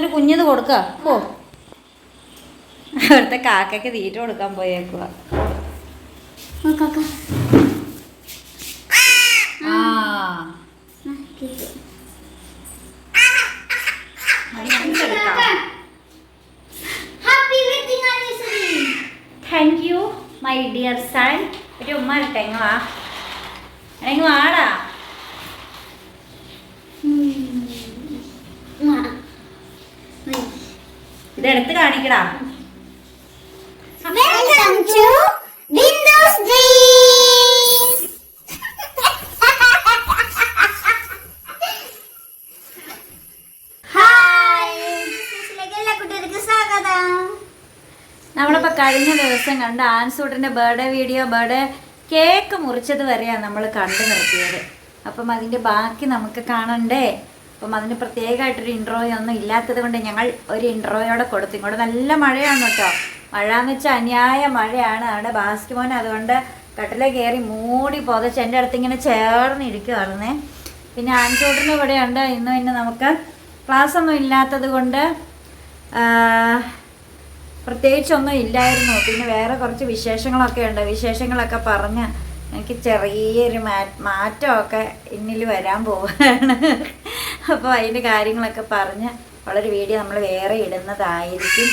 മോനൊരു കുഞ്ഞത് കൊടുക്ക. പോ. അവിടുത്തെ കാക്കയ്ക്ക് തീറ്റ കൊടുക്കാൻ പോയേക്കുക thank you my dear son ഒരു ഉമ്മ ഇട്ടെ എങ്ങ് വാ എടുത്ത് കാണിക്കടാ. വെൽക്കം ടു വിൻഡോസ് ഡ്രീംസ് ഹായ് എല്ലാ കുട്ടികൾക്കും സ്വാഗതം. നമ്മളിപ്പോൾ കഴിഞ്ഞ ദിവസം കണ്ട ആൻസൂട്ടിന്റെ ബർത്ത്ഡേ വീഡിയോ ബർത്ത്ഡേ കേക്ക് മുറിച്ചത് വരെയാണ് നമ്മൾ കണ്ടു നിർത്തിയത്. അപ്പം അതിന്റെ ബാക്കി നമുക്ക് കാണണ്ടേ? അപ്പം അതിന് പ്രത്യേകമായിട്ടൊരു ഇൻട്രോയോ ഒന്നും ഇല്ലാത്തത് കൊണ്ട് ഞങ്ങൾ ഒരു ഇൻട്രോയോടെ കൊടുത്തു. ഇങ്ങോട്ട് നല്ല മഴയാണ് കേട്ടോ. മഴ എന്ന് വെച്ചാൽ അന്യായ മഴയാണ്. അവിടെ ബാസ്കിമോൻ അതുകൊണ്ട് കട്ടിലെ കയറി മൂടി പുതച്ച് എന്റെ അടുത്ത് ഇങ്ങനെ ചേർന്ന് ഇരിക്കുവായിരുന്നേ. പിന്നെ ആൻസൂട്ടിന് ഇവിടെയുണ്ട് ഇന്ന് പിന്നെ നമുക്ക് ക്ലാസ് ഒന്നും ഇല്ലാത്തത് കൊണ്ട് പ്രത്യേകിച്ചൊന്നും ഇല്ലായിരുന്നു. പിന്നെ വേറെ കുറച്ച് വിശേഷങ്ങളൊക്കെ ഉണ്ട്. വിശേഷങ്ങളൊക്കെ പറഞ്ഞ് എനിക്ക് ചെറിയൊരു മാറ്റമൊക്കെ ഇന്നിൽ വരാൻ പോവുകയാണ് അപ്പോൾ അതിന്റെ കാര്യങ്ങളൊക്കെ പറഞ്ഞ് വളരെ വീഡിയോ നമ്മൾ വേറെ ഇടുന്നതായിരിക്കും.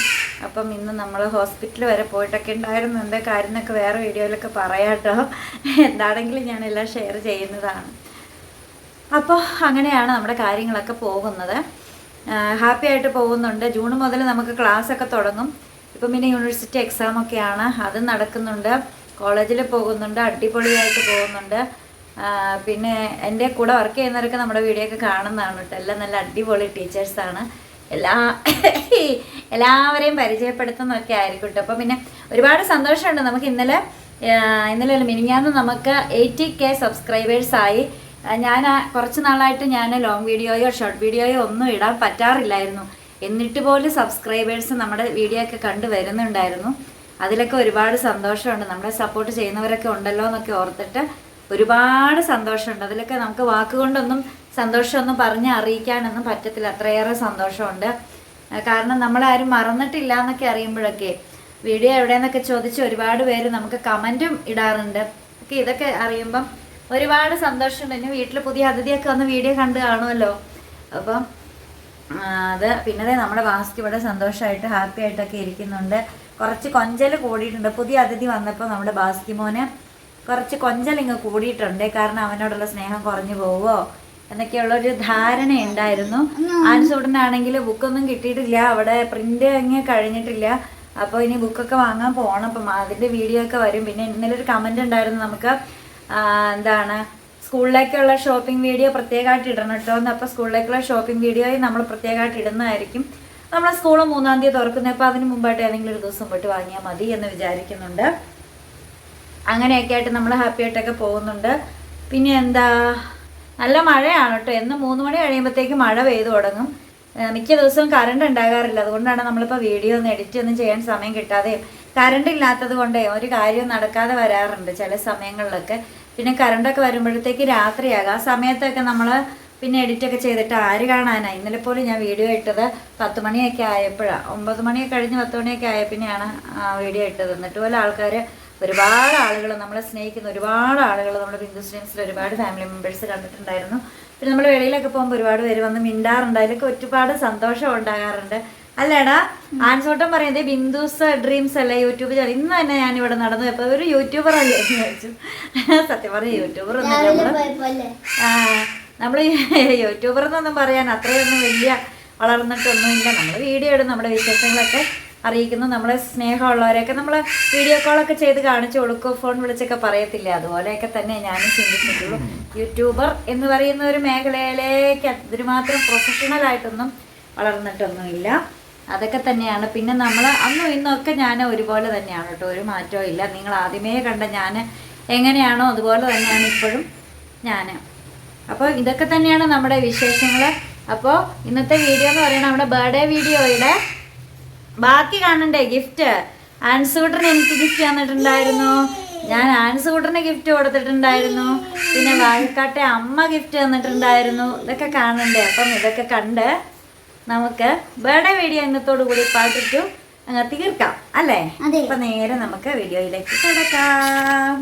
അപ്പം ഇന്ന് നമ്മൾ ഹോസ്പിറ്റൽ വരെ പോയിട്ടൊക്കെ ഉണ്ടായിരുന്നു. എന്താ കാര്യം എന്നൊക്കെ വേറെ വീഡിയോയിലൊക്കെ പറയാട്ടോ. എന്താണെങ്കിലും ഞാനെല്ലാം ഷെയർ ചെയ്യുന്നതാണ്. അപ്പോൾ അങ്ങനെയാണ് നമ്മുടെ കാര്യങ്ങളൊക്കെ പോകുന്നത്. ഹാപ്പി ആയിട്ട് പോകുന്നുണ്ട്. ജൂൺ മുതൽ നമുക്ക് ക്ലാസ് ഒക്കെ തുടങ്ങും. ഇപ്പം പിന്നെ യൂണിവേഴ്സിറ്റി എക്സാമൊക്കെയാണ്. അത് നടക്കുന്നുണ്ട്. കോളേജിൽ പോകുന്നുണ്ട് അടിപൊളിയായിട്ട് പോകുന്നുണ്ട്. പിന്നെ എന്റെ കൂടെ വർക്ക് ചെയ്യുന്നവരൊക്കെ നമ്മുടെ വീഡിയോ ഒക്കെ കാണുന്നതാണ് കേട്ടോ. എല്ലാം നല്ല അടിപൊളി ടീച്ചേഴ്സാണ് എല്ലാ എല്ലാവരെയും പരിചയപ്പെടുത്തുന്നൊക്കെ ആയിരിക്കും കേട്ടോ. അപ്പോൾ പിന്നെ ഒരുപാട് സന്തോഷമുണ്ട്. നമുക്ക് ഇന്നലെ ഇന്നലെ മിനിഞ്ഞാന്ന് നമുക്ക് എയ്റ്റി കെ സബ്സ്ക്രൈബേഴ്സായി ഞാൻ കുറച്ച് നാളായിട്ട് ഞാൻ ലോങ് വീഡിയോയോ ഷോർട്ട് വീഡിയോയോ ഒന്നും ഇടാൻ പറ്റാറില്ലായിരുന്നു. എന്നിട്ട് പോലും സബ്സ്ക്രൈബേഴ്സ് നമ്മുടെ വീഡിയോ ഒക്കെ കണ്ടു വരുന്നുണ്ടായിരുന്നു. അതിലൊക്കെ ഒരുപാട് സന്തോഷമുണ്ട്. നമ്മളെ സപ്പോർട്ട് ചെയ്യുന്നവരൊക്കെ ഉണ്ടല്ലോ എന്നൊക്കെ ഓർത്തിട്ട് ഒരുപാട് സന്തോഷമുണ്ട്. അതിലൊക്കെ നമുക്ക് വാക്കുകൊണ്ടൊന്നും സന്തോഷമൊന്നും പറഞ്ഞ് അറിയിക്കാനൊന്നും പറ്റത്തില്ല. അത്രയേറെ സന്തോഷമുണ്ട്. കാരണം നമ്മളാരും മറന്നിട്ടില്ല എന്നൊക്കെ അറിയുമ്പോഴൊക്കെ വീഡിയോ എവിടെയെന്നൊക്കെ ചോദിച്ച് ഒരുപാട് പേര് നമുക്ക് കമന്റും ഇടാറുണ്ട്. ഒക്കെ ഇതൊക്കെ അറിയുമ്പം ഒരുപാട് സന്തോഷമുണ്ട്. ഇനി വീട്ടിൽ പുതിയ അതിഥിയൊക്കെ വന്ന് വീഡിയോ കണ്ട് കാണുമല്ലോ. അപ്പം അത് പിന്നെ നമ്മുടെ വാസ്തു ഇവിടെ സന്തോഷമായിട്ട് ഹാപ്പി ആയിട്ടൊക്കെ ഇരിക്കുന്നുണ്ട്. കുറച്ച് കൊഞ്ചൽ കൂടിയിട്ടുണ്ട്. പുതിയ അതിഥി വന്നപ്പോൾ നമ്മുടെ ബാസ്കി മോന് കുറച്ച് കൊഞ്ചൽ ഇങ്ങ് കൂടിയിട്ടുണ്ട്. കാരണം അവനോടുള്ള സ്നേഹം കുറഞ്ഞു പോവോ? എന്നൊക്കെയുള്ള ഒരു ധാരണ ഉണ്ടായിരുന്നു. ആൻസൂട്ടനാണെങ്കിൽ ബുക്കൊന്നും കിട്ടിയിട്ടില്ല. അവിടെ പ്രിന്റ് അങ്ങ് കഴിഞ്ഞിട്ടില്ല. അപ്പോൾ ഇനി ബുക്കൊക്കെ വാങ്ങാൻ പോകണം അപ്പം അതിന്റെ വീഡിയോ ഒക്കെ വരും. പിന്നെ ഇന്നലെ ഒരു കമന്റ് ഉണ്ടായിരുന്നു നമുക്ക് എന്താണ് സ്കൂളിലേക്കുള്ള ഷോപ്പിംഗ് വീഡിയോ പ്രത്യേകമായിട്ട് ഇടണം കേട്ടോ എന്ന്. അപ്പോൾ സ്കൂളിലേക്കുള്ള ഷോപ്പിംഗ് വീഡിയോയും നമ്മൾ പ്രത്യേകമായിട്ട് ഇടുന്നതായിരിക്കും. നമ്മളെ സ്കൂൾ മൂന്നാം തീയതി തുറക്കുന്നത് അപ്പോൾ അതിന് മുമ്പായിട്ട് ഏതെങ്കിലും ഒരു ദിവസം പോയിട്ട് വാങ്ങിയാൽ മതി എന്ന് വിചാരിക്കുന്നുണ്ട്. അങ്ങനെയൊക്കെ ആയിട്ട് നമ്മൾ ഹാപ്പി ആയിട്ടൊക്കെ പോകുന്നുണ്ട്. പിന്നെ എന്താ നല്ല മഴയാണ് കേട്ടോ. എന്ന് മൂന്ന് മണി കഴിയുമ്പോഴത്തേക്ക് മഴ പെയ്തു തുടങ്ങും. മിക്ക ദിവസവും കറണ്ട് ഉണ്ടാകാറില്ല. അതുകൊണ്ടാണ് നമ്മളിപ്പോൾ വീഡിയോ ഒന്ന് എഡിറ്റ് ഒന്നും ചെയ്യാൻ സമയം കിട്ടാതെയും കറണ്ട് ഇല്ലാത്തത് കൊണ്ടേ ഒരു കാര്യവും നടക്കാതെ വരാറുണ്ട് ചില സമയങ്ങളിലൊക്കെ. പിന്നെ കറണ്ടൊക്കെ വരുമ്പോഴത്തേക്ക് രാത്രിയാകും. ആ സമയത്തൊക്കെ നമ്മൾ പിന്നെ എഡിറ്റ് ഒക്കെ ചെയ്തിട്ട് ആര് കാണാനാ? ഇന്നലെ പോലും ഞാൻ വീഡിയോ ഇട്ടത് പത്ത് മണിയൊക്കെ ആയപ്പോഴാണ് ഒമ്പത് മണിയൊക്കെ കഴിഞ്ഞ് പത്ത് മണിയൊക്കെ ആയ പിന്നെയാണ് ആ വീഡിയോ ഇട്ടത്. എന്നിട്ട് പോലെ ആൾക്കാർ ഒരുപാട് ആളുകൾ നമ്മളെ സ്നേഹിക്കുന്ന ഒരുപാട് ആളുകൾ നമ്മുടെ ബിന്ദു സ്ട്രീംസിൽ ഒരുപാട് ഫാമിലി മെമ്പേഴ്സ് കണ്ടിട്ടുണ്ടായിരുന്നു. പിന്നെ നമ്മൾ വെളിയിലൊക്കെ പോകുമ്പോൾ ഒരുപാട് പേര് വന്ന് മിണ്ടാറുണ്ട്. അതിലൊക്കെ ഒരുപാട് സന്തോഷം ഉണ്ടാകാറുണ്ട്. അല്ലേടാ ആൻസോട്ടം പറയുന്നത് ബിന്ദുസ് ഡ്രീംസ് അല്ല? യൂട്യൂബ് ചാനൽ ഇന്ന് തന്നെ ഞാൻ ഇവിടെ നടന്നു പോയപ്പോൾ ഒരു യൂട്യൂബർ അല്ലേ എന്ന് ചോദിച്ചു സത്യം പറഞ്ഞ യൂട്യൂബർ ഒന്നും രാവിലെ നമ്മൾ യൂട്യൂബർ എന്നൊന്നും പറയാൻ അത്രയൊന്നും വലിയ വളർന്നിട്ടൊന്നുമില്ല. നമ്മൾ വീഡിയോ ഇടും നമ്മുടെ വിശേഷങ്ങളൊക്കെ അറിയിക്കുന്നു. നമ്മളെ സ്നേഹമുള്ളവരെയൊക്കെ നമ്മൾ വീഡിയോ കോളൊക്കെ ചെയ്ത് കാണിച്ചു കൊടുക്കും ഫോൺ വിളിച്ചൊക്കെ പറയത്തില്ല? അതുപോലെയൊക്കെ തന്നെ ഞാനും ചിന്തിച്ചിട്ടുള്ളൂ. യൂട്യൂബർ എന്ന് പറയുന്ന ഒരു മേഖലയിലേക്ക് അതിനുമാത്രം പ്രൊഫഷണൽ ആയിട്ടൊന്നും വളർന്നിട്ടൊന്നുമില്ല. അതൊക്കെ തന്നെയാണ്. പിന്നെ നമ്മൾ അന്നും ഇന്നൊക്കെ ഞാൻ ഒരുപോലെ തന്നെയാണ് കേട്ടോ. ഒരു മാറ്റവും ഇല്ല. നിങ്ങൾ ആദ്യമേ കണ്ട ഞാൻ എങ്ങനെയാണോ അതുപോലെ തന്നെയാണ് ഇപ്പോഴും ഞാൻ അപ്പോൾ ഇതൊക്കെ തന്നെയാണ് നമ്മുടെ വിശേഷങ്ങൾ അപ്പോൾ ഇന്നത്തെ വീഡിയോ എന്ന് പറയുന്നത് നമ്മുടെ ബർത്ത്ഡേ വീഡിയോയുടെ ബാക്കി കാണണ്ടേ ഗിഫ്റ്റ് ആൻസൂട്ടറിന് എനിക്ക് ഗിഫ്റ്റ് തന്നിട്ടുണ്ടായിരുന്നു. ഞാൻ ആൻസൂട്ടറിന് ഗിഫ്റ്റ് കൊടുത്തിട്ടുണ്ടായിരുന്നു. പിന്നെ വാഴക്കാട്ടെ അമ്മ ഗിഫ്റ്റ് തന്നിട്ടുണ്ടായിരുന്നു. ഇതൊക്കെ കാണണ്ടേ? അപ്പം ഇതൊക്കെ കണ്ട് നമുക്ക് ബർത്ത്ഡേ വീഡിയോ ഇന്നത്തോടു കൂടി പാട്ടിട്ടു അങ്ങ് തീർക്കാം. അല്ലേ. അപ്പൊ നേരെ നമുക്ക് വീഡിയോയിലേക്ക് കിടക്കാം.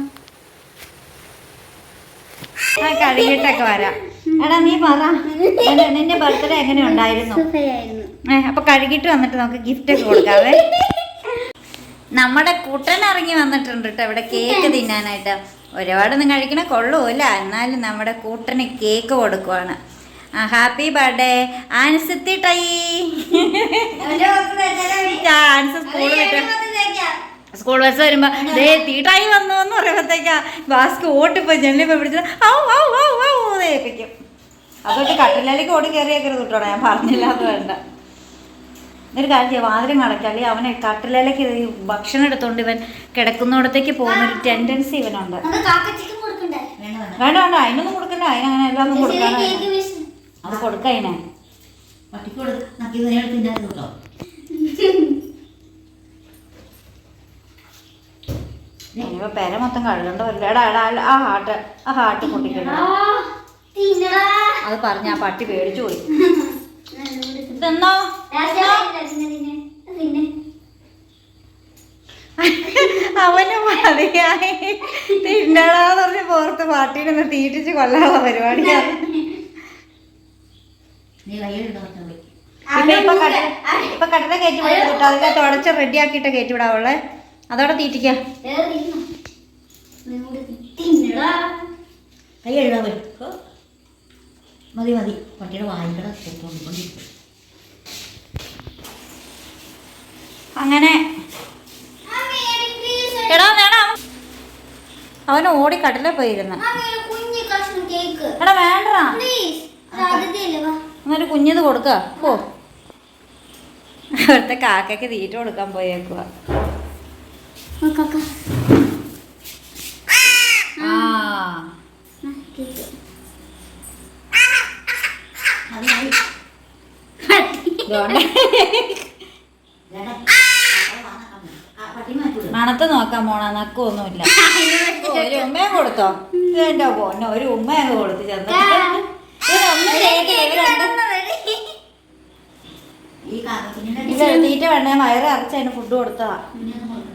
ആ കഴുകിയിട്ടൊക്കെ വരാം. എടാ നീ പറ. നിന്റെ- ബർത്ത്ഡേ എങ്ങനെ ഉണ്ടായിരുന്നു? അപ്പൊ കഴുകിട്ട് വന്നിട്ട് നമുക്ക് ഗിഫ്റ്റ് ഒക്കെ കൊടുക്കാവേ. നമ്മുടെ കുട്ടൻ ഇറങ്ങി വന്നിട്ടുണ്ട് കേട്ടോ ഇവിടെ കേക്ക് തിന്നാനായിട്ട്. ഒരുപാടൊന്നും കഴിക്കണ കൊള്ളൂല. എന്നാലും നമ്മുടെ കൂട്ടന് കേക്ക് കൊടുക്കുവാണ്. ആ ഹാപ്പി ബർത്ത്ഡേ ആൻസിത്തിട്ടായി ടൈ. ആൻസ് സ്കൂളിൽ വിട്ട്. സ്കൂൾ ബസ് വരുമ്പോ ദേ തീട്ടായി വന്നു എന്ന് പറയുമ്പോഴത്തേക്കാ ബാസ്ക് ഓട്ടിപ്പോ ജനലിപ്പോ പിടിച്ചത് ഔ ഔ ഔ ഔ ഏൽപ്പിക്കും. അതൊട്ട് കട്ടിലേക്ക് ഓടി കയറിയേക്കരുത് കേട്ടോടാ ഞാൻ പറഞ്ഞില്ല അത് വേണ്ട. എന്നൊരു കാര്യം ചെയ്യാം വാതിലും കടക്കാല്ലേ അവനെ കട്ടിലേക്ക് ഭക്ഷണം എടുത്തോണ്ട് ഇവൻ കിടക്കുന്നിടത്തേക്ക് പോകുന്ന ഒരു ടെൻഡൻസി ഇവനുണ്ട്. വേണ്ട വേണ്ട. അതിനൊന്നും കൊടുക്കണ്ട അതിനങ്ങനെ എല്ലാം ഒന്നും കൊടുക്കാൻ അത് കൊടുക്ക അതിനെ പട്ടിക്കോട് നക്കി നേരെ തിന്നായിരുന്നു കേട്ടോ ഇനിയിപ്പോ പേര മൊത്തം കഴുകണ്ട വരില്ല. എടാ എടാ ആ ഹാട്ട് ആ ആ, തിന്നടാ. അത് പറഞ്ഞ ആ പട്ടി പേടിച്ചു പോയി. ഇതെന്നോ. അവന് മതിയായി. തിന്നടാന്ന് പറഞ്ഞ് പുറത്ത് പാട്ടീനെ ഒന്ന് തീറ്റിച്ച് കൊല്ലാനുള്ള പരിപാടിയാണ് ഇപ്പൊ കട്ട ഇപ്പൊ കട്ടന കയറ്റി വിടാൻ കേട്ടോ. അതിനെ തുടച്ച് റെഡി ആക്കിയിട്ട് കയറ്റി വിടാവുള്ളേ. അതോടെ തീറ്റിക്ക. കൈ എഴുതാൻ പറ്റും മതി മതി. പട്ടിയുടെ വായിക്കട അങ്ങനെ. എടാ അവൻ ഓടി കടല പോയിരുന്നു. എടാ വേണ്ട എന്നൊരു കുഞ്ഞത് കൊടുക്ക. പോ. അവിടുത്തെ കാക്കയ്ക്ക് തീറ്റ കൊടുക്കാൻ പോയേക്കുക മണത്ത് നോക്കാൻ പോണ നക്കൊന്നുമില്ല ഒരു ഉമ്മയും കൊടുത്തോ? എന്റെ പോന്നെ ഒരു ഉമ്മയൊക്കെ കൊടുത്ത് ചെന്നിട്ട് ഇവരൊന്നും ചെയ്തില്ല ഇവരുണ്ട് ഈ കാക്കക്കുഞ്ഞിന്റെ ഇത് തീറ്റ വേണ്ടേ? വയറ് അരച്ച് അതിന് ഫുഡ് കൊടുത്തതാ.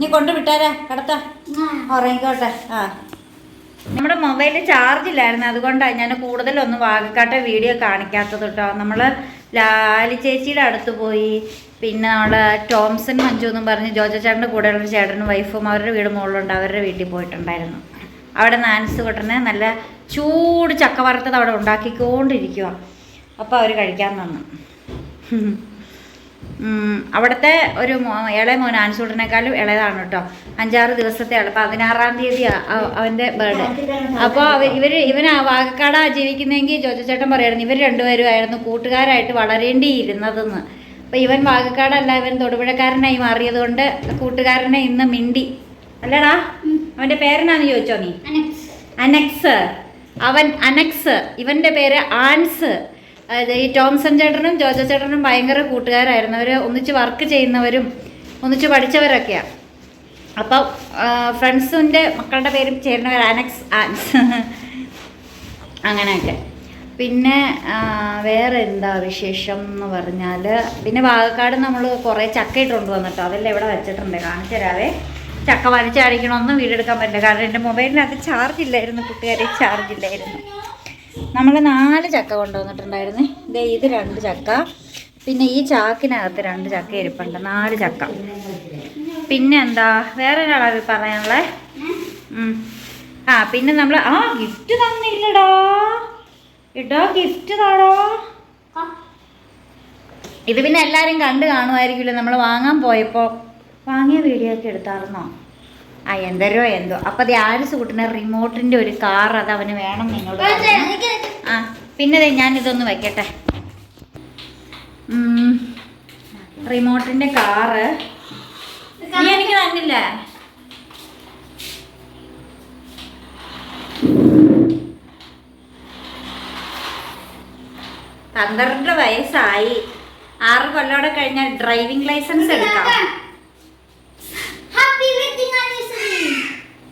നീ കൊണ്ട് വിട്ടാരാ കടത്താ. ഉറങ്ങിക്കോട്ടെ. ആ. നമ്മുടെ മൊബൈലിൽ ചാർജ് ഇല്ലായിരുന്നു. അതുകൊണ്ടാണ് ഞാൻ കൂടുതലൊന്നും വാഗക്കാട്ടെ വീഡിയോ കാണിക്കാത്തത് കേട്ടോ നമ്മൾ ലാലി ചേച്ചിയുടെ അടുത്ത് പോയി. പിന്നെ നമ്മൾ ടോംസൺ മഞ്ജു എന്നും പറഞ്ഞ് ജോജ ചേട്ടന്റെ കൂടെയുള്ള ചേട്ടനും വൈഫും അവരുടെ വീട് മുകളിലുണ്ട്. അവരുടെ വീട്ടിൽ പോയിട്ടുണ്ടായിരുന്നു. അവിടെ നാൻസ് കൊട്ടനെ നല്ല ചൂട് ചക്ക വറുത്തത് അവിടെ ഉണ്ടാക്കിക്കൊണ്ടിരിക്കുക അപ്പോൾ അവർ കഴിക്കാൻ തന്നു. അവിടുത്തെ ഒരു ഇളയ മോൻ ആൻസൂട്ടനേക്കാളും ഇളയതാണ് കേട്ടോ. അഞ്ചാറ് ദിവസത്തെ ആൾ പതിനാറാം തീയതി അവന്റെ ബർത്ത്ഡേ അപ്പോൾ ഇവർ ഇവൻ വാകക്കാട ജീവിക്കുന്നെങ്കിൽ ജോജച്ചേട്ടൻ പറയായിരുന്നു ഇവർ രണ്ടുപേരുമായിരുന്നു കൂട്ടുകാരായിട്ട് വളരേണ്ടിയിരുന്നതെന്ന്. അപ്പോൾ ഇവൻ വാകക്കാടല്ല ഇവൻ തൊടുപുഴക്കാരനായി മാറിയത് കൊണ്ട് കൂട്ടുകാരനെ ഇന്ന് മിണ്ടി. അല്ലടാ അവന്റെ പേരെന്നാന്ന് ചോദിച്ചോ നീ? അനക്സ്. അനക്സ്. അവൻ അനക്സ്. ഇവന്റെ പേര് ആൻസ്. അതായത് ഈ ടോംസൺ ചേട്ടനും ജോജോ ചേട്ടനും ഭയങ്കര കൂട്ടുകാരായിരുന്നു. അവർ ഒന്നിച്ച് വർക്ക് ചെയ്യുന്നവരും ഒന്നിച്ച് പഠിച്ചവരൊക്കെയാണ് അപ്പം ഫ്രണ്ട്സിന്റെ മക്കളുടെ പേരും ചേരുന്നവർ ആനക്സ് ആൻസ്. അങ്ങനെയൊക്കെ. പിന്നെ വേറെ എന്താ വിശേഷം എന്ന് പറഞ്ഞാൽ പിന്നെ വാഗക്കാട് നമ്മൾ കുറേ ചക്ക ഇട്ടുകൊണ്ട് വന്നിട്ടോ അതെല്ലാം ഇവിടെ വെച്ചിട്ടുണ്ട്. കാണിച്ചു തരാവേ. ചക്ക വലിച്ചടിക്കണമെന്നും വീടെടുക്കാൻ പറ്റില്ല. കാരണം എന്റെ മൊബൈലിനകത്ത് ചാർജ് ഇല്ലായിരുന്നു. കൂട്ടുകാരെ ചാർജ് ഇല്ലായിരുന്നു. നമ്മൾ നാല് ചക്ക കൊണ്ടുവന്നിട്ടുണ്ടായിരുന്നു. ഇതേ ഇത് രണ്ട് ചക്ക. പിന്നെ ഈ ചാക്കിനകത്ത് രണ്ട് ചക്ക ഇരിപ്പുണ്ട്. നാല് ചക്ക. പിന്നെ എന്താ? വേറെ ഒരാളാ പറയാനുള്ളേ? ആ പിന്നെ നമ്മൾ ആ ഗിഫ്റ്റ് തന്നില്ലടാ. ഇടാ ഗിഫ്റ്റ് താടോ. ഇത് പിന്നെ എല്ലാവരും കണ്ടു കാണുമായിരിക്കുമല്ലോ നമ്മൾ വാങ്ങാൻ പോയപ്പോൾ വാങ്ങിയ വീഡിയോ ഒക്കെ എടുത്തായിരുന്നോ? ആ എന്തരോ എന്തോ. അപ്പൊ അത് ആരിസ് കൂട്ടുന്ന റിമോട്ടിന്റെ ഒരു കാർ അത് അവന് വേണം. എനിക്ക് ആ പിന്നെ ഞാൻ ഇതൊന്ന് വെക്കട്ടെ. റിമോട്ടിന്റെ കാറ്. നീ എനിക്ക് തന്നില്ല. പന്ത്രണ്ട് വയസ്സായി. ആറ് കൊല്ലോടെ കഴിഞ്ഞാൽ ഡ്രൈവിംഗ് ലൈസൻസ് എടുക്കാം.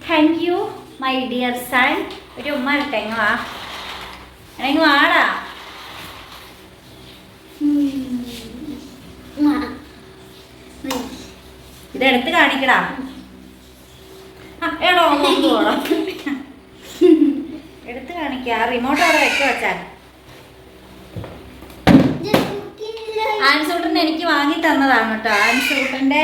Thank you my dear son ഒരു ഉമ്മ ഇട്ടെ ഇങ്ങ് വാ. ഇങ്ങ് വാടാ. ഇതെടുത്ത് കാണിക്കടാ. എടോ നോക്കോളാം എടുത്ത് കാണിക്കാം. റിമോട്ട് അവിടെ വെച്ച് വെച്ചാൽ ആൻസൂട്ടൻ എനിക്ക് വാങ്ങി തന്നതാണ് കേട്ടോ. ആൻസൂട്ടന്റെ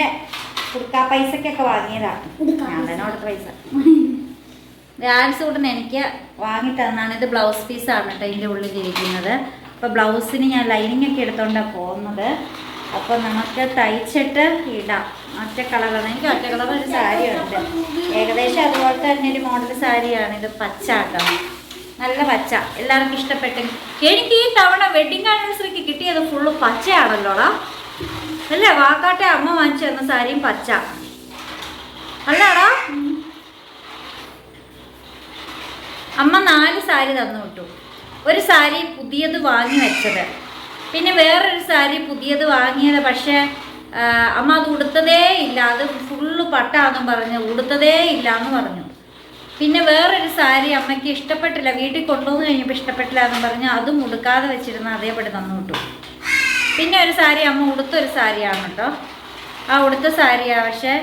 കുടുക്കാ പൈസക്കൊക്കെ വാങ്ങിയതാ. കുടുക്കാ ഞാൻ തന്നെ കൊടുത്ത പൈസ. ആൻസൂട്ടൻ എനിക്ക് വാങ്ങി തന്നാണ് ഇത് ബ്ലൗസ് പീസാണ് കേട്ടോ ഇതിന്റെ ഉള്ളിലിരിക്കുന്നത് അപ്പോൾ ബ്ലൗസിന് ഞാൻ ലൈനിങ് ഒക്കെ എടുത്തോണ്ടാണ് പോകുന്നത്. അപ്പോൾ നമുക്ക് തയ്ച്ചിട്ട് ഇടാം. ഒറ്റ കളറാണ് എനിക്ക് ഒറ്റ കളർ ഒരു സാരി ഉണ്ട് ഏകദേശം അതുപോലെ തന്നെ ഒരു മോഡൽ സാരിയാണ്. ഇത് പച്ച കേട്ടോ. നല്ല പച്ച. എല്ലാവർക്കും ഇഷ്ടപ്പെട്ടു എനിക്ക് ഈ തവണ വെഡിങ് ആനിവേഴ്സറിക്ക് കിട്ടിയത് ഫുള്ള് പച്ചയാണല്ലോടാ. അല്ലേ? വാക്കാട്ടെ അമ്മ വാങ്ങിച്ചു തന്ന സാരിയും പച്ച. അല്ലടാ. അമ്മ നാല് സാരി തന്നു വിട്ടു. ഒരു സാരി പുതിയത് വാങ്ങി വെച്ചത്. പിന്നെ വേറൊരു സാരി പുതിയത് വാങ്ങിയത് പക്ഷേ അമ്മ അത് ഉടുത്തതേ ഇല്ല. അത് ഫുള്ള് പട്ടാന്നും പറഞ്ഞു ഉടുത്തതേ ഇല്ല എന്ന് പറഞ്ഞു. പിന്നെ വേറൊരു സാരി അമ്മയ്ക്ക് ഇഷ്ടപ്പെട്ടില്ല. വീട്ടിൽ കൊണ്ടുവന്ന് കഴിഞ്ഞപ്പോൾ ഇഷ്ടപ്പെട്ടില്ല എന്ന് പറഞ്ഞ് അതും ഉടുക്കാതെ വെച്ചിരുന്ന അതേപടി തന്നു വിട്ടു. പിന്നെ ഒരു സാരി അമ്മ ഉടുത്തൊരു സാരിയാണ് കേട്ടോ. ആ ഉടുത്ത സാരിയാണ് പക്ഷേ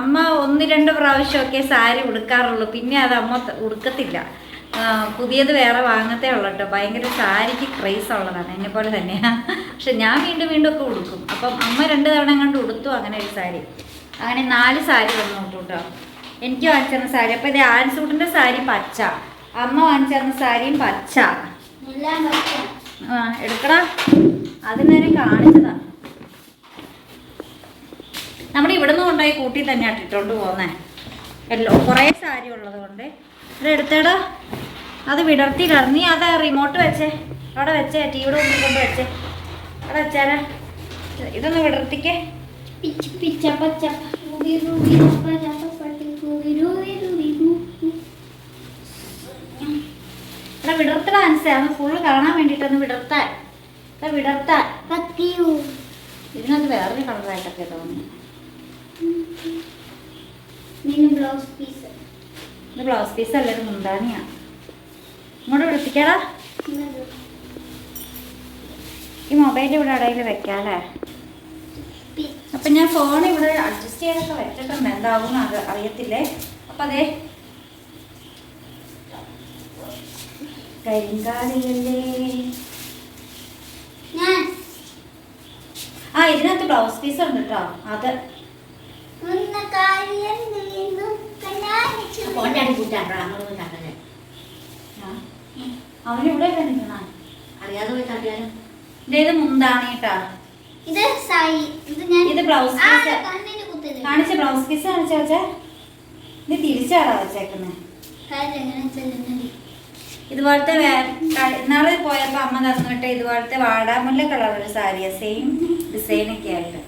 അമ്മ ഒന്ന് രണ്ട് പ്രാവശ്യമൊക്കെ സാരി ഉടുക്കാറുള്ളൂ. പിന്നെ അത് അമ്മ ഉടുക്കത്തില്ല. പുതിയത് വേറെ വാങ്ങത്തേ ഉള്ളൂ കേട്ടോ. ഭയങ്കര സാരിക്ക് ക്രേസ് ഉള്ളതാണ്. എന്നെ പോലെ തന്നെയാണ് പക്ഷെ ഞാൻ വീണ്ടും വീണ്ടും ഒക്കെ ഉടുക്കും. അപ്പം അമ്മ രണ്ട് തവണ കണ്ട് ഉടുത്തു അങ്ങനെ ഒരു സാരി. അങ്ങനെ നാല് സാരി വന്നു നോക്കും കേട്ടോ. എനിക്ക് വാങ്ങിച്ചിരുന്ന സാരി. അപ്പം ഇത് ആൻസൂട്ടിന്റെ സാരി പച്ച. അമ്മ വാങ്ങിച്ചിരുന്ന സാരിയും പച്ച. എല്ലാം പച്ച. എടുക്കടാ. അത് ഞാൻ കാണിച്ചതാ. നമ്മുടെ ഇവിടുന്ന് കൊണ്ടുപോയി കൂട്ടി തന്നെ ഇട്ടിട്ടുണ്ട് പോകുന്നേ. എല്ലോ കുറേ സാരി ഉള്ളത് കൊണ്ട്. ഇത് എടുത്തേടാ. അത് വിടർത്തിയിടാ നീ അത് റിമോട്ട് വെച്ചേ. അവിടെ വെച്ചേ ടിവിയുടെ മുമ്പിൽ കൊണ്ട് വെച്ചേ. അവിടെ വെച്ചാലേ ഇതൊന്ന് വിടർത്തിക്കേ. പിച്ച് പിച്ച പച്ച ഇവിടെ വിടർത്തടാ അനുസരിച്ച് അത് ഫുള്ള് കാണാൻ വേണ്ടിയിട്ടൊന്ന് വിടർത്താൻ. ഇത് വിടർത്താൻ. പത്തിയോ? ഇതിനകത്ത് വേറൊരു കളറായിട്ടൊക്കെ നിന്റെ ബ്ലൗസ് പീസ് ഇത് ബ്ലൗസ് പീസ് അല്ല ഇത് മുന്താനിയാണ് ഇങ്ങോട്ട് വിളിപ്പിക്കാടാ ഈ മൊബൈൽ ഇവിടെ ഇടയിൽ വെക്കാല്ലേ? അപ്പൊ ഞാൻ ഫോൺ ഇവിടെ അഡ്ജസ്റ്റ് ചെയ്തൊക്കെ വെച്ചിട്ടുണ്ട്. എന്താവും അത് അറിയത്തില്ലേ? അപ്പൊ അതെ കരിങ്കാലിയല്ലേ ഞാൻ. ആ ഇതിനകത്ത് ബ്ലൗസ് പീസ് ഉണ്ട് കേട്ടോ അത്. അവനിവിടെ അറിയാതെ പോയി ഇത് മുന്താണി കേട്ടാ. ഇത് ഇത് ബ്ലൗസ് പീസ് കാണിച്ച ബ്ലൗസ് പീസ് കാണിച്ചാ വെച്ചേ ഇത് തിരിച്ചാടാ വെച്ചേക്കുന്നത് ഇതുപോലത്തെ നാളെ ഇന്നാൾ പോയപ്പോ അമ്മ തന്നിട്ട് ഇതുപോലത്തെ വാടാമുല്ല കളർ ഒരു സാരിയാ. സെയിം ഡിസൈൻ ഒക്കെ ആയിട്ട്.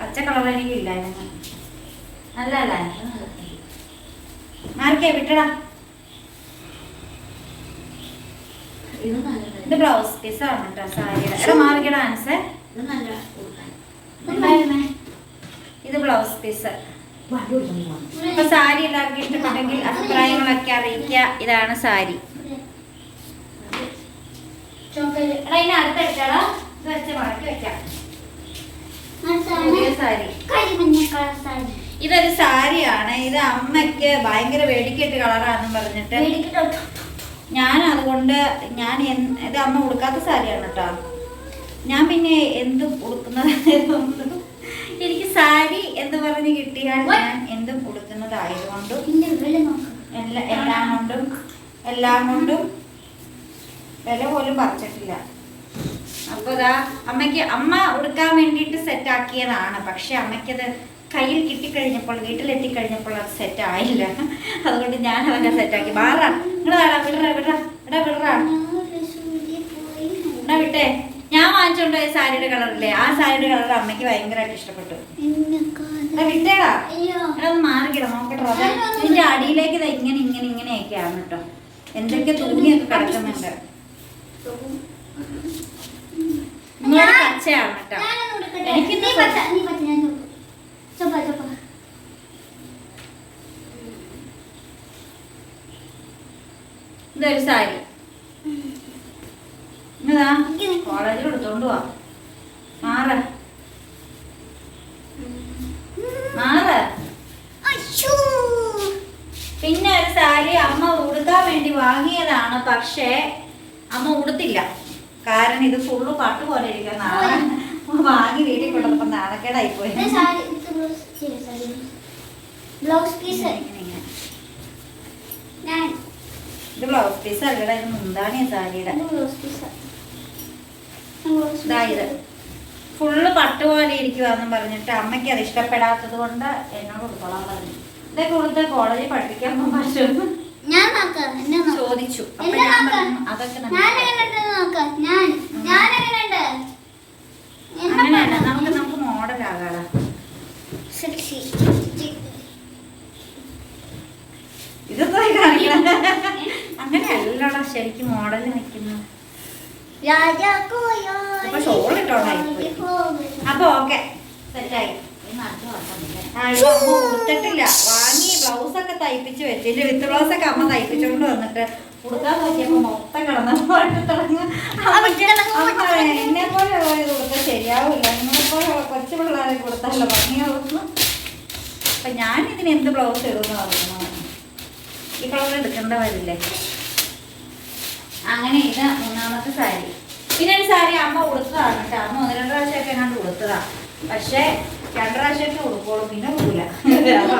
പച്ച കളർ എനിക്കില്ല ഇല്ലായിരുന്നു നല്ല അല്ലേ മാർക്കേ വിട്ടടാ. ഇത് ബ്ലൗസ് പീസ് ആണ് കേട്ടോ സാരിയുടെ. എടാ മാറിക്കടാ ആൻസേ ഇത് ബ്ലൗസ് പീസ് അപ്പൊ സാരി എല്ലാവർക്കും ഇഷ്ടപ്പെട്ടെങ്കിൽ അഭിപ്രായങ്ങളൊക്കെ അറിയിക്കുക. ഇതാണ് സാരി. ഇതൊരു സാരിയാണ്. ഇത് അമ്മയ്ക്ക് ഭയങ്കര വെടിക്കെട്ട് കളറാണെന്ന് പറഞ്ഞിട്ട്. ഞാൻ അതുകൊണ്ട് ഞാൻ ഇത് അമ്മ ഉടുക്കാത്ത സാരിയാണ് കേട്ടോ. ഞാൻ പിന്നെ എന്തും എനിക്ക് എന്ന് കിട്ടിയാൽ ഞാൻ എന്തും കൊടുക്കുന്നതായതുകൊണ്ടും എല്ലാ കൊണ്ടും എല്ലാം കൊണ്ടും വില പോലും പറിച്ചിട്ടില്ല. അപ്പൊ ഇതാ അമ്മയ്ക്ക് അമ്മ ഉടുക്കാൻ വേണ്ടിയിട്ട് സെറ്റ് ആക്കിയതാണ്. പക്ഷെ അമ്മയ്ക്കത് കയ്യിൽ കിട്ടിക്കഴിഞ്ഞപ്പോൾ വീട്ടിലെത്തിക്കഴിഞ്ഞപ്പോൾ അത് സെറ്റ് ആയില്ല. അതുകൊണ്ട് ഞാൻ അവനെ സെറ്റ് ആക്കി. ഇവിടെ വേടാ വിടറ വിടറ. ഇടാ വിടറ. വിട്ടേ. ഞാൻ വാങ്ങിച്ചോണ്ട് സാരിയുടെ കളറില്ലേ ആ സാരിയുടെ കളർ അമ്മയ്ക്ക് ഭയങ്കരമായിട്ട് ഇഷ്ടപ്പെട്ടു. വിട്ടേടാ. അയ്യോ. എടാ ഒന്ന് മാറിക്കിടാം നോക്കട്ടോ അതെ ഇതിന്റെ അടിയിലേക്ക് ദാ ഇങ്ങനെ ഇങ്ങനെ ഇങ്ങനെയൊക്കെയാണ് കേട്ടോ. എന്തൊക്കെ തുണിയൊക്കെ കിടക്കുന്നുണ്ട്. പച്ചയാണ് കേട്ടോ. എനിക്ക് ഇതൊരു സാരി ഇതാ കോളേജിൽ എടുത്തോണ്ട് പോവാ മാറ പക്ഷേ അമ്മ ഉടുത്തില്ല കാരണം ഇത് ഫുള്ള് പട്ട് പോലെ ഇരിക്കുക നാളെ വാങ്ങി വീട്ടിൽ കൊണ്ടുവന്നപ്പോ നാണക്കേടായി പോയി ഇത് സാരി ഇത് ബ്ലൗസ് ചെയ്യ സാരി ബ്ലൗസ് പീസ് ഇങ്ങനെ, ഇങ്ങനെ. ഞാൻ ഇത് ബ്ലൗസ് പീസ് അല്ലടാ ഇത് മുന്താണിയ സാരിയുടെ ഇത് ബ്ലൗസ് പീസ് ഇതാ ഇത് ഫുള്ള് പട്ട് പോലെ പറഞ്ഞിട്ട് അമ്മയ്ക്ക് അത് ഇഷ്ടപ്പെടാത്തത് കൊണ്ട് എന്നോട് കൊടുത്തോളാൻ പറഞ്ഞു. ഇതൊക്കെ കൊടുത്ത് കോളേജിൽ പഠിപ്പിക്കാൻ പറ്റും ഞാൻ ചോദിച്ചു. അപ്പൊ ഞാൻ നോക്കാം. പറഞ്ഞു അതൊക്കെ ഞാൻ നമുക്ക് എങ്ങനെയുണ്ടെന്ന് നോക്കാം. ഞാൻ ഞാൻ എങ്ങനെയുണ്ട്? എന്നെ അങ്ങനെയല്ല പറഞ്ഞോ. നമുക്ക് നമുക്ക് മോഡലാകാടാ സെക്സി ഇതൊക്കെ കാണിക്കണം അങ്ങനെ ശരിക്കും മോഡൽ നിൽക്കുന്നത് അപ്പൊ അപ്പൊ ഓക്കെ സെറ്റായി. വാങ്ങി ബ്ലൗസ് ഒക്കെ തയ്പ്പിച്ച് വെച്ച് ഇതിന്റെ വിത്ത് ബ്ലൗസ് ഒക്കെ അമ്മ തയ്പ്പിച്ചുകൊണ്ട് വന്നിട്ട് കൊടുക്കാൻ നോക്കിയപ്പോ മൊത്തം കിടന്ന പാട്ട് തുടങ്ങി എന്നെ പോലെ കൊടുത്താൽ ശരിയാവില്ല നിങ്ങളെ പോലെ കൊച്ചു പിള്ളേരെ കൊടുത്താലോ? ഭംഗിയാവുന്നു അപ്പൊ ഞാൻ ഇതിന് എന്ത് ബ്ലൗസ് ഇടുന്ന പറയുന്നു ഈ കളർ എടുക്കേണ്ട വരില്ലേ അങ്ങനെ ഇത് മൂന്നാമത്തെ സാരി. പിന്നെ ഒരു സാരി അമ്മ കൊടുത്തതാണ് കേട്ടോ. അമ്മ ഒന്ന് രണ്ട് പ്രാവശ്യമൊക്കെ എങ്ങാണ്ട് ഉടുത്തതാ. പക്ഷേ രണ്ട് പ്രാവശ്യമൊക്കെ ഉടുക്കോളൂ പിന്നെ കൊടുക്കില്ല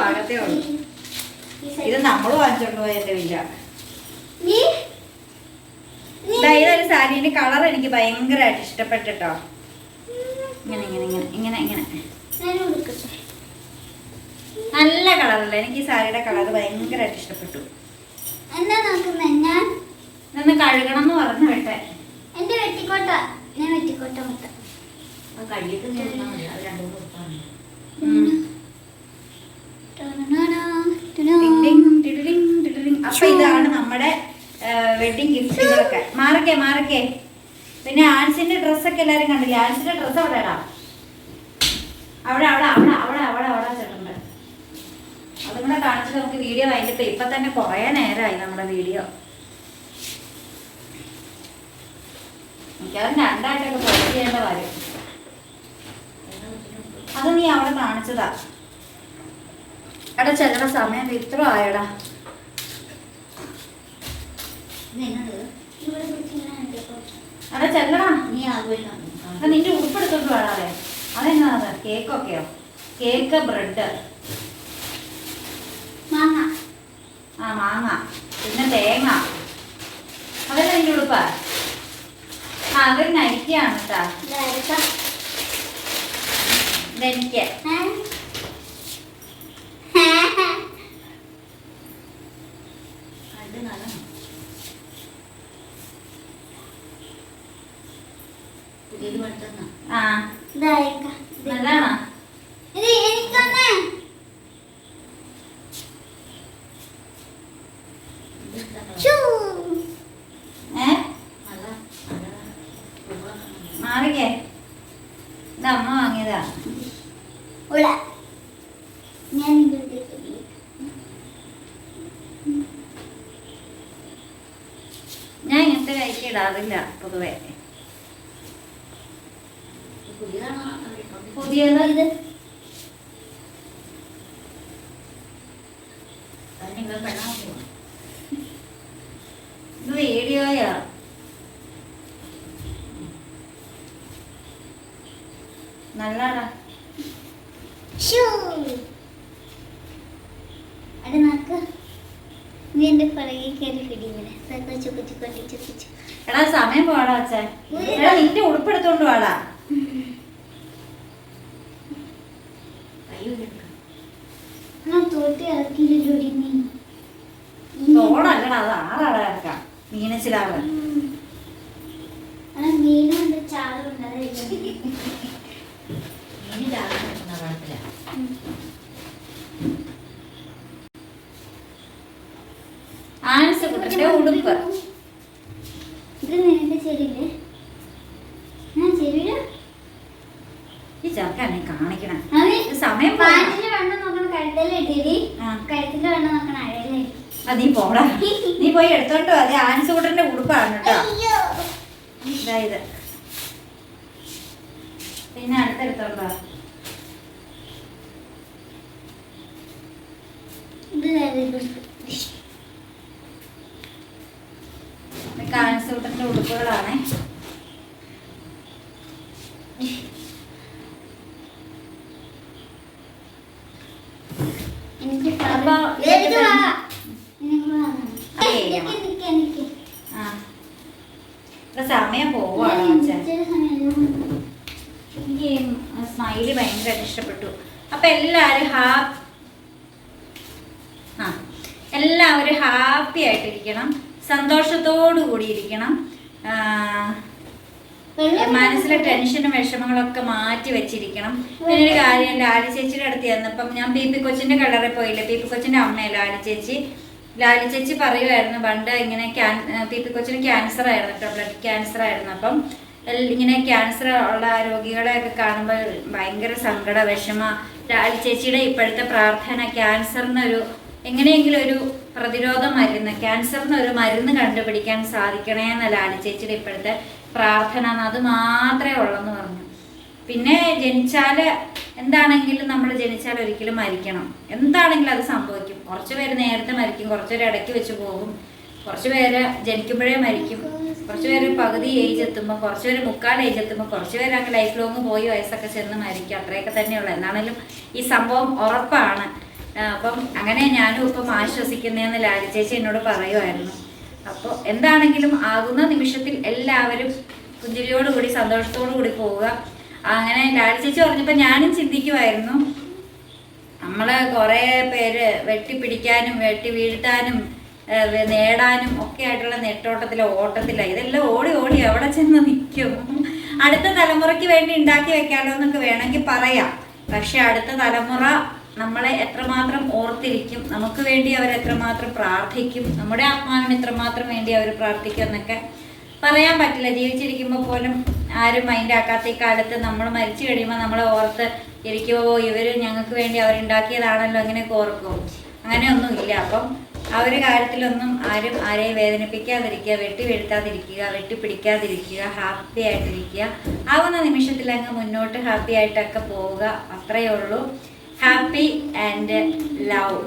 ആകത്തേ ഉള്ളൂ. ഇത് നമ്മൾ വാങ്ങിച്ചോണ്ട് പോയതിന്റെ വില്ല ഇതൊരു സാരീന്റെ കളർ എനിക്ക് ഭയങ്കരമായിട്ട് ഇഷ്ടപ്പെട്ടിട്ടോ. ഇങ്ങനെ ഇങ്ങനെ ഇങ്ങനെ ഇങ്ങനെ ഇങ്ങനെ. നല്ല കളറല്ലേ. എനിക്ക് ഈ സാരിയുടെ കളർ ഭയങ്കരമായിട്ട് ഇഷ്ടപ്പെട്ടു. എന്താ നോക്കുന്നേ? ഞാൻ കഴുകണം എന്ന് പറഞ്ഞു വിട്ടെ. എന്റെ വെട്ടിക്കോട്ട ഞാൻ വെട്ടിക്കോട്ട മൊത്തം അപ്പൊ ഇതാണ് നമ്മുടെ വെഡിങ് ഗിഫ്റ്റുകളൊക്കെ മാറക്കെ മാറക്കെ പിന്നെ ആൻസിന്റെ ഡ്രസ്സൊക്കെ എല്ലാരും കണ്ടില്ലേ? ആൻസിന്റെ ഡ്രസ്സ് അവിടെ ഇടാം അവിടെ അവിടെ അവിടെ അവിടെ അവിടെ അവിടെ ചേട്ടുണ്ട് അതും കൂടെ കാണിച്ചിട്ട് നമുക്ക് വീഡിയോ വൈകിട്ട് ഇപ്പൊ തന്നെ കുറേ നേരമായി നമ്മുടെ വീഡിയോ മിക്കവാറും രണ്ടായിട്ടൊക്കെ പോസ്റ്റ് ചെയ്യേണ്ട വരും അത് നീ അവിടെ കാണിച്ചതാ. എടാ ചെല്ലണ സമയം ഇത്ര ആയടാ. എടാ ചെല്ലണ നീ ആകുമല്ലോ നിന്റെ ഉടുപ്പെടുത്തോണ്ട് വേണാലേ അതെന്നാ അത് കേക്കൊക്കെയോ? Cake bread. മാങ്ങ. ആ മാങ്ങ. പിന്നെ തേങ്ങ. അതല്ല നിന്റെ ഉടുപ്പ? ആ അതൊരു നൈറ്റിയാണ് കേട്ടാ. ഇതെനിക്ക്. ആ. നല്ലതാണോ ഇത് എനിക്കൊന്ന് ഇത് ഇഷ്ടപ്പെട്ടോ? ഷൂ. ഏ നല്ല നല്ല പൂക്കളൊക്കെ ഉണ്ട്. മാറിക്കേ ഇത് അമ്മ വാങ്ങിയതാ ഉള്ള. ഞാൻ ഇതിലേക്ക് ഇടും. കൈക്ക് ഇടാറില്ല പൊതുവെ? പുതിയത് ഇത് ഇത് വീഡിയോയാ നല്ലടാ. അത്. നീ എന്റെ പുറകെ കയറി കൊച്ചു കൊച്ചു കൊച്ചു എടാ സമയം പോടാ അച്ഛൻ എടാ നിന്റെ ഉടുപ്പെടുത്തോണ്ട് വാടാ. തോടല്ലടാ അത് ആറാടാ ഇറക്കാം മീനച്ചിലാറ് ആ മീനുണ്ട് ചാറുണ്ട് അതില്ല മീന് രാവിലെ കിടക്കുന്ന കുഴപ്പമില്ല ആൻസ് ഉടുപ്പ്. നിന്റെ ഞാൻ ചെടിയില്ല ഈ ചെറുക്കനെ കാണിക്കണം. സമയം പോടാ. പാന്റിന്റെ വെണ്ണം നോക്കണം ആ. കഴുത്തിന്റെ വെണ്ണം നോക്കണം അഴയില്ലേ നീ പോടാ. നീ പോയി എടുത്തോണ്ട് അതെ ആൻസൂട്ടറിന്റെ ഉടുപ്പാണ് കേട്ടോ. അയ്യോ. ഇതാ ഇത്. പിന്നെ അടുത്തെടുത്തോണ്ട് ഇത്. ക്രിസ്മസിന്റെ ഉടുപ്പുകളാണ് എനിക്ക് അപ്പൊ എനിക്ക് വാ. എനിക്ക് വാ. അതെ. നിക്ക്, നിക്ക്, നിക്ക്. ആ ഇപ്പൊ സമയം പോവാണ്. എനിക്ക് സ്മൈലി ഭയങ്കര ഇഷ്ടപ്പെട്ടു. അപ്പൊ എല്ലാരും ഹാ ആ എല്ലാവരും ഹാപ്പി ആയിട്ടിരിക്കണം. സന്തോഷത്തോടു കൂടി ഇരിക്കണം മനസ്സിലെ ടെൻഷനും വിഷമങ്ങളൊക്കെ മാറ്റി വെച്ചിരിക്കണം. പിന്നെ ഒരു കാര്യം ആലി ചേച്ചിയുടെ അടുത്ത് ചെന്നപ്പം ഞാൻ പി പി കൊച്ചിന്റെ കളറിൽ പോയില്ലേ? പി പി കൊച്ചിന്റെ അമ്മയെ ലാലി ചേച്ചി? ലാലി ചേച്ചി പറയുമായിരുന്നു പണ്ട് ഇങ്ങനെ പി പി കൊച്ചിന് ക്യാൻസർ ആയിരുന്നു കേട്ടോ ബ്ലഡ് ക്യാൻസർ ആയിരുന്നു. അപ്പം ഇങ്ങനെ ക്യാൻസർ ഉള്ള രോഗികളെ ഒക്കെ കാണുമ്പോൾ ഭയങ്കര സങ്കട വിഷമ. ലാലി ചേച്ചിയുടെ ഇപ്പോഴത്തെ പ്രാർത്ഥന ക്യാൻസറിനൊരു എങ്ങനെയെങ്കിലും ഒരു പ്രതിരോധ മരുന്ന് ക്യാൻസറിന് ഒരു മരുന്ന് കണ്ടുപിടിക്കാൻ സാധിക്കണേ എന്ന ലാലി ചേച്ചിയുടെ ഇപ്പോഴത്തെ പ്രാർത്ഥന അത് മാത്രമേ ഉള്ളെന്ന് പറഞ്ഞു. പിന്നെ ജനിച്ചാൽ എന്താണെങ്കിലും നമ്മൾ ജനിച്ചാൽ ഒരിക്കലും മരിക്കണം. എന്താണെങ്കിലും അത് സംഭവിക്കും. കുറച്ച് പേര് നേരത്തെ മരിക്കും കുറച്ച് പേര് ഇടയ്ക്ക് വെച്ച് പോകും. കുറച്ച് പേര് ജനിക്കുമ്പോഴേ മരിക്കും. കുറച്ച് പേര് പകുതി ഏജ് എത്തുമ്പോൾ കുറച്ച് പേര് മുക്കാൽ ഏജ് എത്തുമ്പോൾ കുറച്ച് പേര് അങ്ങ് ലൈഫ് ലോങ് പോയി വയസ്സൊക്കെ ചെന്ന് മരിക്കും. അത്രയൊക്കെ തന്നെയുള്ളൂ. എന്നാണെങ്കിലും ഈ സംഭവം ഉറപ്പാണ്. അപ്പം അങ്ങനെ ഞാനും ഇപ്പം ആശ്വസിക്കുന്നതെന്ന് ലാലി ചേച്ചി എന്നോട് പറയുമായിരുന്നു അപ്പോൾ എന്താണെങ്കിലും ആകുന്ന നിമിഷത്തിൽ എല്ലാവരും പുഞ്ചിരിയോടുകൂടി സന്തോഷത്തോടു കൂടി പോവുക. അങ്ങനെ ലാലി ചേച്ചി പറഞ്ഞപ്പോൾ ഞാനും ചിന്തിക്കുമായിരുന്നു നമ്മൾ കുറേ പേര് വെട്ടിപ്പിടിക്കാനും വെട്ടി വീഴ്ത്താനും നേടാനും ഒക്കെ ആയിട്ടുള്ള നെട്ടോട്ടത്തിലെ ഓട്ടത്തിലോ ഇതെല്ലാം ഓടി ഓടി എവിടെ ചെന്ന് നിൽക്കും അടുത്ത തലമുറയ്ക്ക് വേണ്ടി ഉണ്ടാക്കി വെക്കാലോ എന്നൊക്കെ വേണമെങ്കിൽ പറയാം. പക്ഷെ അടുത്ത തലമുറ നമ്മളെ എത്രമാത്രം ഓർത്തിരിക്കും നമുക്ക് വേണ്ടി അവർ എത്രമാത്രം പ്രാർത്ഥിക്കും നമ്മുടെ ആത്മാവിന് എത്രമാത്രം വേണ്ടി അവർ പ്രാർത്ഥിക്കും എന്നൊക്കെ പറയാൻ പറ്റില്ല. ജീവിച്ചിരിക്കുമ്പോൾ പോലും ആരും മൈൻഡ് ആക്കാത്ത ഈ കാലത്ത് നമ്മൾ മരിച്ചു കഴിയുമ്പോൾ നമ്മളെ ഓർത്ത് ഇരിക്കുമോ ഇവർ ഞങ്ങൾക്ക് വേണ്ടി അവരുണ്ടാക്കിയതാണല്ലോ അങ്ങനെയൊക്കെ ഓർക്കും. അങ്ങനെയൊന്നും ഇല്ല അപ്പം ആ ഒരു കാര്യത്തിലൊന്നും ആരും ആരെയും വേദനിപ്പിക്കാതിരിക്കുക വെട്ടി വീഴ്ത്താതിരിക്കുക വെട്ടിപ്പിടിക്കാതിരിക്കുക ഹാപ്പി ആയിട്ടിരിക്കുക. ആവുന്ന നിമിഷത്തിൽ അങ്ങ് മുന്നോട്ട് ഹാപ്പി ആയിട്ടൊക്കെ പോവുക. അത്രയേ ഉള്ളൂ. ഹാപ്പി ആൻഡ് ലവ്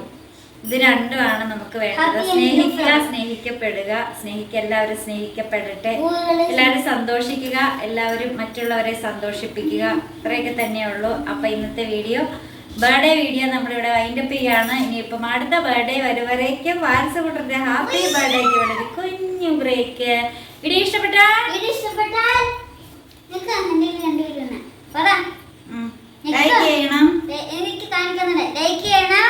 ഇത് രണ്ടുമാണ് നമുക്ക് വേണ്ടത്. സ്നേഹിക്കുക സ്നേഹിക്കപ്പെടുക സ്നേഹിക്കുക എല്ലാവരും സ്നേഹിക്കപ്പെടട്ടെ എല്ലാവരും സന്തോഷിക്കുക എല്ലാവരും മറ്റുള്ളവരെ സന്തോഷിപ്പിക്കുക. ഇത്രയൊക്കെ തന്നെയുള്ളൂ അപ്പൊ ഇന്നത്തെ വീഡിയോ ബർത്ത്ഡേ വീഡിയോ നമ്മളിവിടെ വൈൻഡപ്പ് ചെയ്യാണ്. ഇനിയിപ്പം അടുത്ത ബർത്ത്ഡേ വരുവരേക്കും വാത്സകുട്ടന്റെ ഹാപ്പി ബർത്ത്ഡേക്ക് ഇവിടെ ഒരു കുഞ്ഞു ബ്രേക്ക് വീഡിയോ ഇഷ്ടപ്പെട്ടാ വീഡിയോ ഇഷ്ടപ്പെട്ടാൽ ലൈക്ക് ചെയ്യണം. എനിക്ക് കാണിക്കുന്നുണ്ട്. ലൈക്ക് ചെയ്യണം.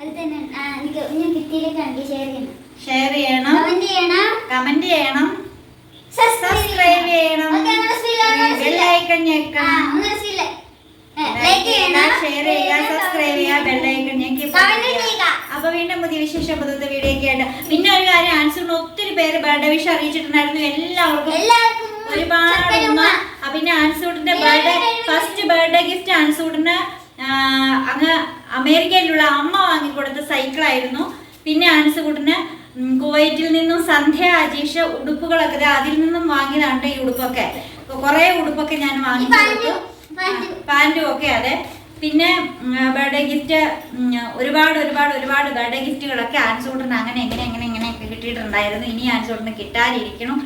അത് തന്നെ എനിക്ക് ഞാൻ കിട്ടിയിലേക്ക് കാണിക്കും ഷെയർ ചെയ്യണം. ഷെയർ ചെയ്യണം. കമന്റ് ചെയ്യണം. കമന്റ് ചെയ്യണം. സബ്സ്ക്രൈബ് ചെയ്യണം. ബെല്ലൈക്കൺ ആ, ഞെക്കണം. ലൈക്ക് ചെയ്യണം. ഷെയർ ചെയ്യുക സബ്സ്ക്രൈബ് ചെയ്യുക ഐക്കൺ ഞെക്കി അപ്പൊ വീണ്ടും പുതിയ വിശേഷ പുതിയ വീഡിയോ ഒക്കെ ആയിട്ട്. പിന്നെ ഒരു കാര്യം ആൻസറിന് ഒത്തിരി പേര് ബർത്ത്ഡേ വിഷ് അറിയിച്ചിട്ടുണ്ടായിരുന്നു. എല്ലാവർക്കും എല്ലാവർക്കും ഒരുപാട് പിന്നെ ആൻസൂട്ടിന്റെ ബർത്ത്ഡേ ഫസ്റ്റ് ബർത്ത്ഡേ ഗിഫ്റ്റ് ആൻസൂട്ടിന് അങ്ങ് അമേരിക്കയിലുള്ള അമ്മ വാങ്ങി വാങ്ങിക്കൊടുത്ത സൈക്കിളായിരുന്നു. പിന്നെ ആൻസൂട്ടിന് കുവൈറ്റിൽ നിന്നും സന്ധ്യ അജീഷ് ഉടുപ്പുകളൊക്കെ അതിൽ നിന്നും വാങ്ങിയതാണ് ഈ ഉടുപ്പൊക്കെ. കുറെ ഉടുപ്പൊക്കെ ഞാൻ വാങ്ങി കൊടുത്തു. പാന്റും ഒക്കെ അതെ. പിന്നെ ബർത്ത്ഡേ ഗിഫ്റ്റ് ഒരുപാട് ഒരുപാട് ഒരുപാട് ബർത്ത്ഡേ ഗിഫ്റ്റുകളൊക്കെ ആൻസൂട്ടിന് അങ്ങനെ എങ്ങനെ എങ്ങനെ എങ്ങനെയൊക്കെ കിട്ടിയിട്ടുണ്ടായിരുന്നു. ഇനി ആൻസൂട്ടിന് കിട്ടാതിരിക്കണം.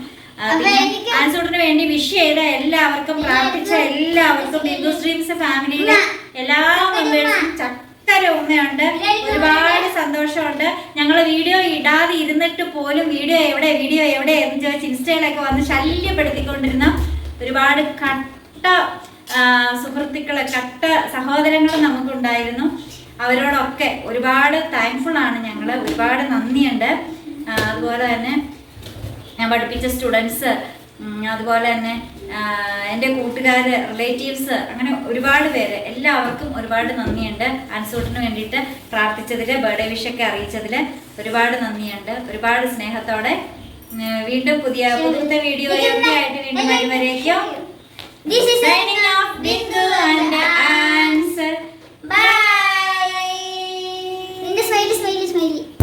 ആൻസൂട്ടിന് വേണ്ടി വിഷ് ചെയ്ത എല്ലാവർക്കും പ്രാർത്ഥിച്ച എല്ലാവർക്കും ബിന്ദു സ്ട്രീംസ് ഫാമിലിയിലെ എല്ലാ മെമ്പേഴ്സും ചക്കര ഉമ്മയുണ്ട്. ഒരുപാട് സന്തോഷമുണ്ട്. ഞങ്ങൾ വീഡിയോ ഇടാതെ ഇരുന്നിട്ട് പോലും വീഡിയോ എവിടെ വീഡിയോ എവിടെ എന്ന് ചോദിച്ച് ഇൻസ്റ്റയിലൊക്കെ വന്ന് ശല്യപ്പെടുത്തിക്കൊണ്ടിരുന്ന ഒരുപാട് കട്ട സുഹൃത്തുക്കളെ സുഹൃത്തുക്കൾ കട്ട സഹോദരങ്ങൾ നമുക്കുണ്ടായിരുന്നു. അവരോടൊക്കെ ഒരുപാട് താങ്ക്ഫുൾ ആണ് ഞങ്ങൾ ഒരുപാട് നന്ദിയുണ്ട്. അതുപോലെ തന്നെ ഞാൻ പഠിപ്പിച്ച സ്റ്റുഡൻസ് അതുപോലെ തന്നെ എന്റെ കൂട്ടുകാർ റിലേറ്റീവ്സ് അങ്ങനെ ഒരുപാട് പേര്. എല്ലാവർക്കും ഒരുപാട് നന്ദിയുണ്ട്. അൻസൂട്ടിന് വേണ്ടിയിട്ട് പ്രാർത്ഥിച്ചതിൽ ബർത്ത്ഡേ വിഷൊക്കെ അറിയിച്ചതിൽ ഒരുപാട് നന്ദിയുണ്ട്. ഒരുപാട് സ്നേഹത്തോടെ വീണ്ടും പുതിയ പുതിയ വീഡിയോയൊക്കെ ആയിട്ട് വീണ്ടും വരും This is signing off Bingo and Answer. Bye. Smiley, smiley, smiley.